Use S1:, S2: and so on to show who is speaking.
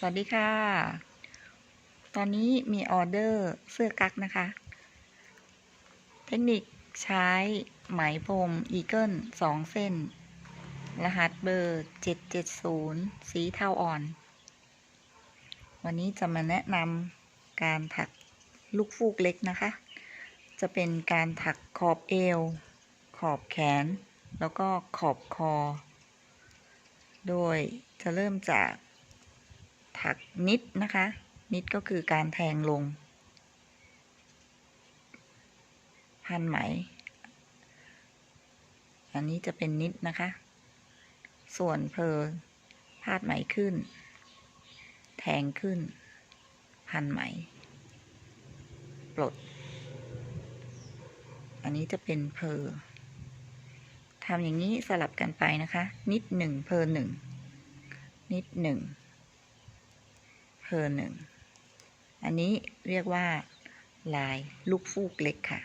S1: สวัสดีค่ะ ตอนนี้มีออเดอร์เสื้อกั๊กนะคะ เทคนิคใช้ไหมพรมอีเกิลสองเส้น รหัสเบอร์เจ็ดเจ็ดศูนย์สีเทาอ่อน วันนี้จะมาแนะนำการถักลูกฟูกเล็กนะคะ จะเป็นการถักขอบเอว ขอบแขน แล้วก็ขอบคอ โดยจะเริ่มจาก ถักนิดนะคะ นิดก็คือการแทงลง พันไหม อันนี้จะเป็นนิดนะคะ ส่วนเพอพาดไหมขึ้น แทงขึ้น พันไหม ปลด อันนี้จะเป็นเพอทำอย่างนี้สลับกันไปนะคะ นิดหนึ่งเพอหนึ่งนิดหนึ่ง เพอหนึ่ง อันนี้เรียกว่าลายลูกฟูกเล็กค่ะ